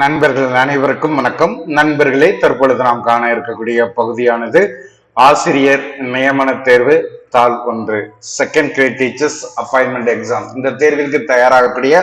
நண்பர்கள் அனைவருக்கும் வணக்கம். நண்பர்களே தற்பொழுது நாம் காண இருக்கக்கூடிய பகுதியானது ஆசிரியர் நியமன தேர்வு தாள் ஒன்று second grade teachers appointment exam இந்த தேர்விற்கு தயாராகக்கூடிய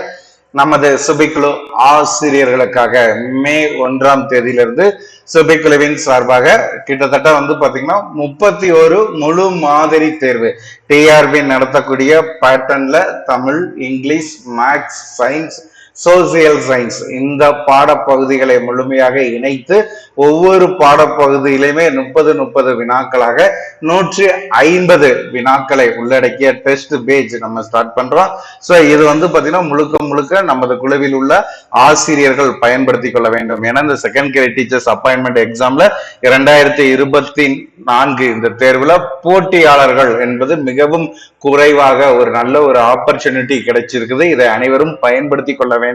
நமது சுபைக்குழு ஆசிரியர்களுக்காக மே ஒன்றாம் தேதியிலிருந்து சுபைக்குழுவின் சார்பாக கிட்டத்தட்ட வந்து பார்த்தீங்கன்னா முப்பத்தி ஒரு முழு மாதிரி தேர்வு. டிஆர்பி நடத்தக்கூடிய பேட்டர்ன்ல Tamil English maths science social science இந்த பாடப்பகுதிகளை முழுமையாக இணைத்து ஒவ்வொரு பாடப்பகுதியிலுமே முப்பது முப்பது வினாக்களாக நூற்றி ஐம்பது வினாக்களை உள்ளடக்கிய டெஸ்ட் பேஜ் நம்ம ஸ்டார்ட் பண்றோம். ஸோ இது வந்து பாத்தீங்கன்னா முழுக்க முழுக்க நமது குழுவில் உள்ள ஆசிரியர்கள் பயன்படுத்தி கொள்ள வேண்டும். ஏன்னா இந்த செகண்ட் கிரேட் டீச்சர்ஸ் அப்பாயின்மெண்ட் எக்ஸாம்ல இரண்டாயிரத்தி இருபத்தி நான்கு இந்த தேர்வுல போட்டியாளர்கள் என்பது மிகவும் குறைவாக ஒரு நல்ல ஒரு ஆப்பர்ச்சுனிட்டி கிடைச்சிருக்குது. இதை அனைவரும் பயன்படுத்தி கொள்ள வேண்டும்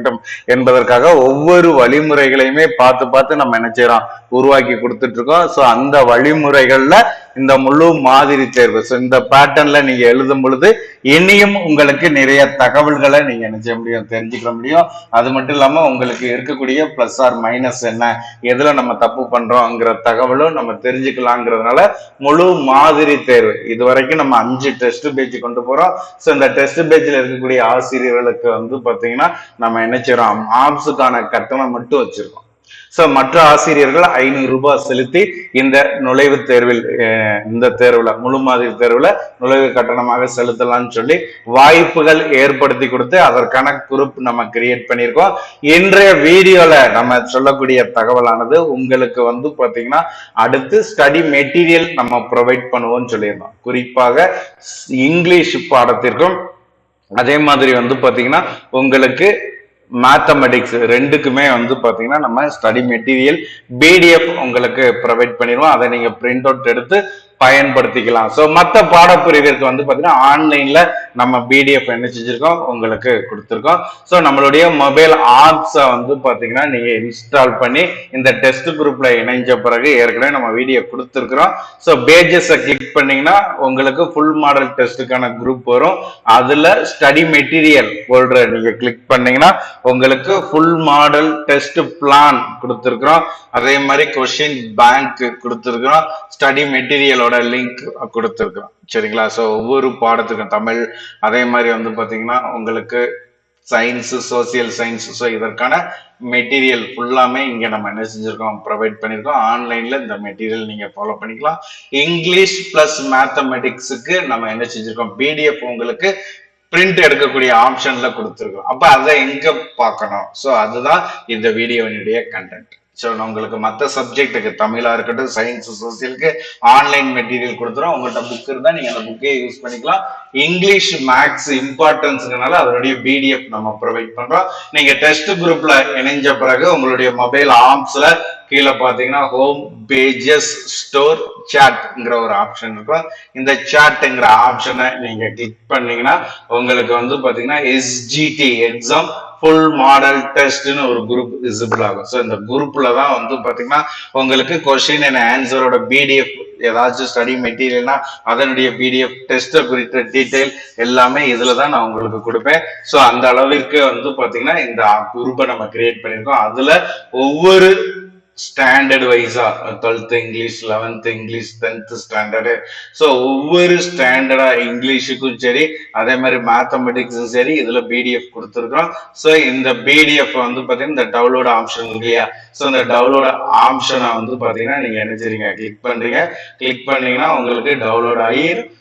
என்பதற்காக ஒவ்வொரு வழிமுறைகளையுமே பார்த்து பார்த்து நம்ம என்ன செய்யறோம்? உருவாக்கி கொடுத்துட்டு இருக்கோம். ஸோ அந்த வழிமுறைகள்ல இந்த முழு மாதிரி தேர்வு. ஸோ இந்த பேட்டர்ன்ல நீங்க எழுதும் பொழுது இனியும் உங்களுக்கு நிறைய தகவல்களை நீங்க என்ன செய்ய முடியும் தெரிஞ்சுக்க முடியும். அது மட்டும் இல்லாம உங்களுக்கு இருக்கக்கூடிய பிளஸ் ஆர் மைனஸ் என்ன எதுல நம்ம தப்பு பண்றோங்கிற தகவலும் நம்ம தெரிஞ்சுக்கலாங்கிறதுனால முழு மாதிரி தேர்வு. இது வரைக்கும் நம்ம அஞ்சு டெஸ்ட் பேஜ் கொண்டு போறோம். ஸோ இந்த டெஸ்ட் பேஜ்ல இருக்கக்கூடிய ஆசிரியர்களுக்கு வந்து பாத்தீங்கன்னா நம்ம என்ன செய்யறோம்? ஆப்ஸுக்கான கட்டணம் மட்டும் வச்சிருக்கோம். ஸோ மற்ற ஆசிரியர்கள் ஐநூறு ரூபாய் செலுத்தி இந்த நுழைவுத் தேர்வில் இந்த தேர்வுல முழு மாதிரி தேர்வுல நுழைவு கட்டணமாக செலுத்தலாம்னு சொல்லி வாய்ப்புகள் ஏற்படுத்தி கொடுத்து அதற்கான குரூப் நம்ம கிரியேட் பண்ணியிருக்கோம். இன்றைய வீடியோவில் நம்ம சொல்லக்கூடிய தகவலானது உங்களுக்கு வந்து பாத்தீங்கன்னா அடுத்து ஸ்டடி மெட்டீரியல் நம்ம ப்ரொவைட் பண்ணுவோம்னு சொல்லியிருந்தோம். குறிப்பாக இங்கிலீஷ் பாடத்திற்கும் அதே மாதிரி வந்து பாத்தீங்கன்னா உங்களுக்கு மேத்தமெட்டிக்ஸ் ரெண்டுக்குமே வந்து பார்த்தீங்கன்னா நம்ம ஸ்டடி மெட்டீரியல் பிடிஎஃப் உங்களுக்கு ப்ரொவைட் பண்ணிடுவோம். அதை நீங்கள் பிரிண்ட் அவுட் எடுத்து பயன்படுத்திக்கலாம். ஸோ மற்ற பாடப்பிரிவிற்கு வந்து பார்த்தீங்கன்னா ஆன்லைனில் நம்ம பிடிஎஃப் என்ன செஞ்சிருக்கோம்? உங்களுக்கு கொடுத்துருக்கோம். ஸோ நம்மளுடைய மொபைல் ஆப்ஸை வந்து பார்த்தீங்கன்னா நீங்கள் இன்ஸ்டால் பண்ணி இந்த டெஸ்ட் குரூப்பில் இணைஞ்ச பிறகு ஏற்கனவே நம்ம வீடியோ கொடுத்துருக்குறோம். ஸோ பேஜஸை கிளிக் பண்ணிங்கன்னா உங்களுக்கு ஃபுல் மாடல் டெஸ்ட்டுக்கான குரூப் வரும். அதில் ஸ்டடி மெட்டீரியல் போல்ற நீங்கள் கிளிக் பண்ணிங்கன்னா உங்களுக்கு ஃபுல் மாடல் டெஸ்ட் பிளான் கொடுத்துருக்குறோம். அதே மாதிரி கொஷின் பேங்க் கொடுத்துருக்குறோம். ஸ்டடி மெட்டீரியல் வீடியோட லிங்க் கொடுத்துருக்குறோம். சரிங்களா? ஸோ ஒவ்வொரு பாடத்துக்கும் தமிழ் அதே மாதிரி வந்து பாத்தீங்கன்னா உங்களுக்கு சயின்ஸு சோசியல் சயின்ஸ் ஸோ இதற்கான மெட்டீரியல் ஃபுல்லாமே இங்கே நம்ம என்ன செஞ்சுருக்கோம் ப்ரொவைட் பண்ணியிருக்கோம் ஆன்லைன்ல இந்த மெட்டீரியல் நீங்க ஃபாலோ பண்ணிக்கலாம். இங்கிலீஷ் ப்ளஸ் மேத்தமெட்டிக்ஸுக்கு நம்ம என்ன செஞ்சுருக்கோம் பிடிஎஃப் உங்களுக்கு பிரிண்ட் எடுக்கக்கூடிய ஆப்ஷன்ல கொடுத்துருக்கோம் அப்போ அதை எங்கே பார்க்கணும்? ஸோ அதுதான் இந்த வீடியோவினுடைய கண்டென்ட் ஸோ நான் உங்களுக்கு மற்ற சப்ஜெக்ட்டுக்கு தமிழா இருக்கட்டும் சயின்ஸ் சோசியலுக்கு ஆன்லைன் மெட்டீரியல் கொடுத்துரும் உங்கள்கிட்ட புக் இருந்தா நீங்க அந்த புக்கே யூஸ் பண்ணிக்கலாம். இங்கிலீஷ் மேக்ஸ் இம்பார்ட்டன்ஸ்னால அதனுடைய பிடிஎஃப் நம்ம ப்ரொவைட் பண்றோம். நீங்க டெஸ்ட் குரூப்ல இணைஞ்ச பிறகு உங்களுடைய மொபைல் ஆப்ஸ்ல கீழே பாத்தீங்கன்னா ஹோம் பேஜஸ் ஸ்டோர் சாட்ங்கிற ஒரு ஆப்ஷன் இருக்கும். இந்த சாட்டுங்கிற ஆப்ஷனை நீங்க கிளிக் பண்ணீங்கன்னா உங்களுக்கு வந்து பாத்தீங்கன்னா எஸ்ஜிடி எக்ஸாம் ஃபுல் மாடல் டெஸ்ட்னு ஒரு குரூப் விசிபிள் ஆகும். ஸோ இந்த குரூப்ல தான் வந்து பார்த்தீங்கன்னா உங்களுக்கு கொஸ்டின் அண்ட் ஆன்சரோட பிடிஎஃப் ஏதாச்சும் ஸ்டடி மெட்டீரியல்னா அதனுடைய பிடிஎஃப் டெஸ்ட்டை குறித்த டீட்டெயில் எல்லாமே இதுல தான் நான் உங்களுக்கு கொடுப்பேன். ஸோ அந்த அளவிற்கு வந்து பார்த்தீங்கன்னா இந்த குரூப்பை நம்ம கிரியேட் பண்ணியிருக்கோம். அதுல ஒவ்வொரு standard வைஸா twelfth English eleventh English tenth standard so ஒவ்வொரு ஸ்டாண்டர்டா இங்கிலீஷுக்கும் சரி அதே மாதிரி மேத்தமெட்டிக்ஸும் சரி இதுல பிடிஎஃப் கொடுத்துருக்கோம் ஸோ இந்த பிடிஎஃப் வந்து பாத்தீங்கன்னா இந்த டவுன்லோட் ஆப்ஷன் இல்லையா? ஸோ இந்த டவுன்லோட் ஆப்ஷனை வந்து பாத்தீங்கன்னா நீங்க என்ன செய்றீங்க? கிளிக் பண்றீங்க. கிளிக் பண்ணீங்கன்னா உங்களுக்கு டவுன்லோட் ஆகிரும்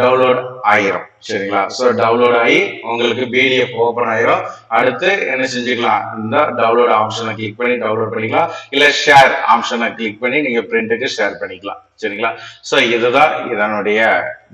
டவுன்லோட் ஆயிரும். சரிங்களா? ஸோ டவுன்லோட் ஆகி உங்களுக்கு பிடிஎஃப் ஓப்பன் ஆயிரும். அடுத்து என்ன செஞ்சுக்கலாம்? இந்த டவுன்லோட் ஆப்ஷனை கிளிக் பண்ணி டவுன்லோட் பண்ணிக்கலாம். இல்லை ஷேர் ஆப்ஷனை கிளிக் பண்ணி நீங்கள் பிரிண்ட்டுக்கு ஷேர் பண்ணிக்கலாம். சரிங்களா? ஸோ இதுதான் இதனுடைய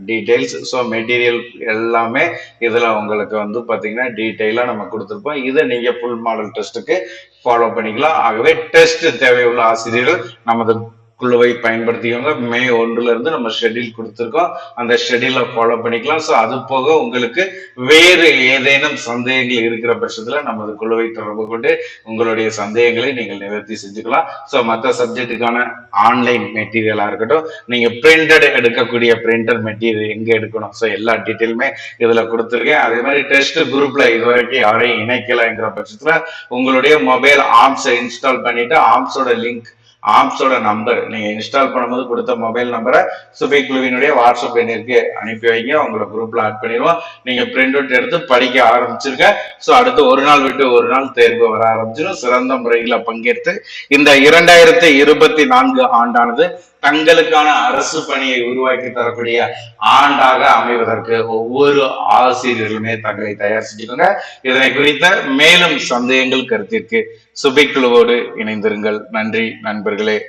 டீட்டெயில்ஸ் ஸோ மெட்டீரியல் எல்லாமே இதில் உங்களுக்கு வந்து பார்த்தீங்கன்னா டீட்டெயிலாக நம்ம கொடுத்துருப்போம். இதை நீங்கள் ஃபுல் மாடல் டெஸ்ட்டுக்கு ஃபாலோ பண்ணிக்கலாம். ஆகவே டெஸ்ட் தேவையுள்ள ஆசிரியர்கள் நமது குழுவை பயன்படுத்திக்கோங்க. மே ஒன்றுல இருந்து நம்ம ஷெட்யூல் கொடுத்துருக்கோம். அந்த ஷெடியூலை ஃபாலோ பண்ணிக்கலாம். ஸோ அது போக உங்களுக்கு வேறு ஏதேனும் சந்தேகங்கள் இருக்கிற பட்சத்தில் நமது குழுவை தொடர்பு கொண்டு உங்களுடைய சந்தேகங்களை நீங்கள் நிவர்த்தி செஞ்சுக்கலாம். ஸோ மற்ற சப்ஜெக்ட்டுக்கான ஆன்லைன் மெட்டீரியலாக இருக்கட்டும் நீங்கள் பிரிண்டட் எடுக்கக்கூடிய பிரிண்டர் மெட்டீரியல் எங்கே எடுக்கணும்? ஸோ எல்லா டீட்டெயிலுமே இதில் கொடுத்துருக்கேன். அதே மாதிரி டெஸ்ட் குரூப்பில் இது வரைக்கும் யாரையும் இணைக்கலைங்கிற பட்சத்தில் உங்களுடைய மொபைல் ஆப்ஸை இன்ஸ்டால் பண்ணிட்டு ஆப்ஸோட லிங்க் ஆப்ஸோட நம்பர் நீங்க இன்ஸ்டால் பண்ணும்போது கொடுத்த மொபைல் நம்பரை சுபை குழுவினுடைய வாட்ஸ்அப் எண்ணிற்கு அனுப்பி வைங்க. உங்களை குரூப்ல ஆட் பண்ணிடுவோம். நீங்க பிரிண்ட் அவுட் எடுத்து படிக்க ஆரம்பிச்சிருங்க. ஸோ அடுத்து ஒரு நாள் விட்டு ஒரு நாள் தேர்வு வர ஆரம்பிச்சிடும் சிறந்த முறையில் பங்கேற்று இந்த இரண்டாயிரத்தி இருபத்தி நான்கு ஆண்டானது தங்களுக்கான அரசு பணியை உருவாக்கி தரக்கூடிய ஆண்டாக அமைவதற்கு ஒவ்வொரு ஆசிரியர்களுமே தங்களை தயார் செஞ்சுக்கோங்க. இதனை குறித்த மேலும் சந்தேகங்கள் கருத்திற்கு சுபைக்குழுவோடு இணைந்திருங்கள். நன்றி நண்பர்களே.